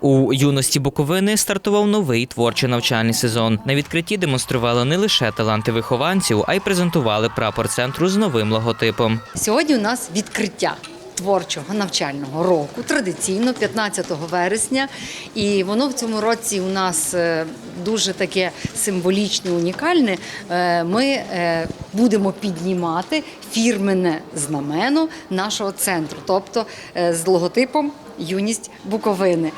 У юності Буковини стартував новий творчий навчальний сезон. На відкритті демонстрували не лише таланти вихованців, а й презентували прапор центру з новим логотипом. Сьогодні у нас відкриття творчого навчального року, традиційно 15 вересня. І воно в цьому році у нас е, дуже таке символічне, унікальне. Е, Ми е, будемо піднімати фірменне знамено нашого центру, тобто з логотипом Юність Буковини.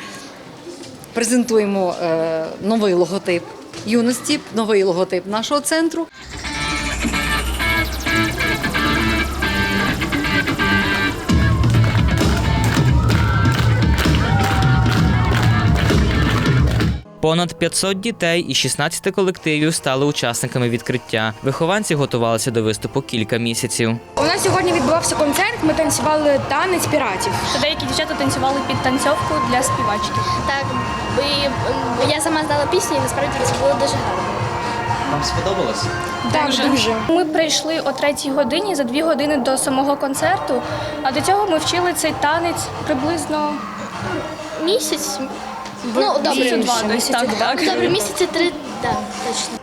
Презентуємо е, новий логотип юності, новий логотип нашого центру. Понад 500 дітей і 16 колективів стали учасниками відкриття. Вихованці готувалися до виступу кілька місяців. У нас сьогодні відбувався концерт. Ми танцювали танець піратів. Деякі дівчата танцювали під танцьовку для співачки. Так, і я сама знала пісню, і насправді це було дуже гарно. Вам сподобалось? Так, дуже. Ми прийшли о третій годині за дві години до самого концерту. А до цього ми вчили цей танець приблизно Місяць. Ну, добре, Місяці два, десь так, так. добре, місяці три.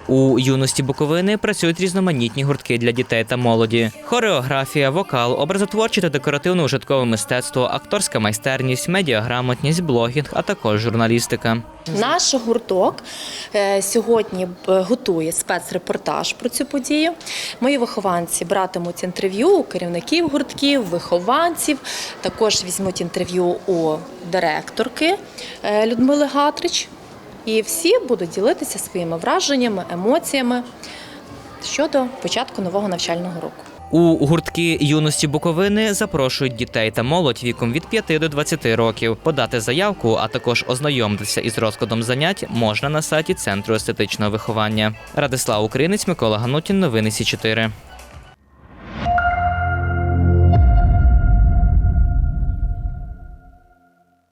У юності Буковини працюють різноманітні гуртки для дітей та молоді: хореографія, вокал, образотворче та декоративно-ужиткове мистецтво, акторська майстерність, медіаграмотність, блогінг, а також журналістика. Наш гурток е, сьогодні готує спецрепортаж про цю подію. Мої вихованці братимуть інтерв'ю у керівників гуртків, вихованців. Також візьмуть інтерв'ю у директорки е, Людмили Гатрич. І всі будуть ділитися своїми враженнями, емоціями щодо початку нового навчального року. У гуртки юності Буковини запрошують дітей та молодь віком від 5 до 20 років. Подати заявку, а також ознайомитися із розкладом занять можна на сайті Центру естетичного виховання. Радислав Українець, Микола Ганутін, новини Сі 4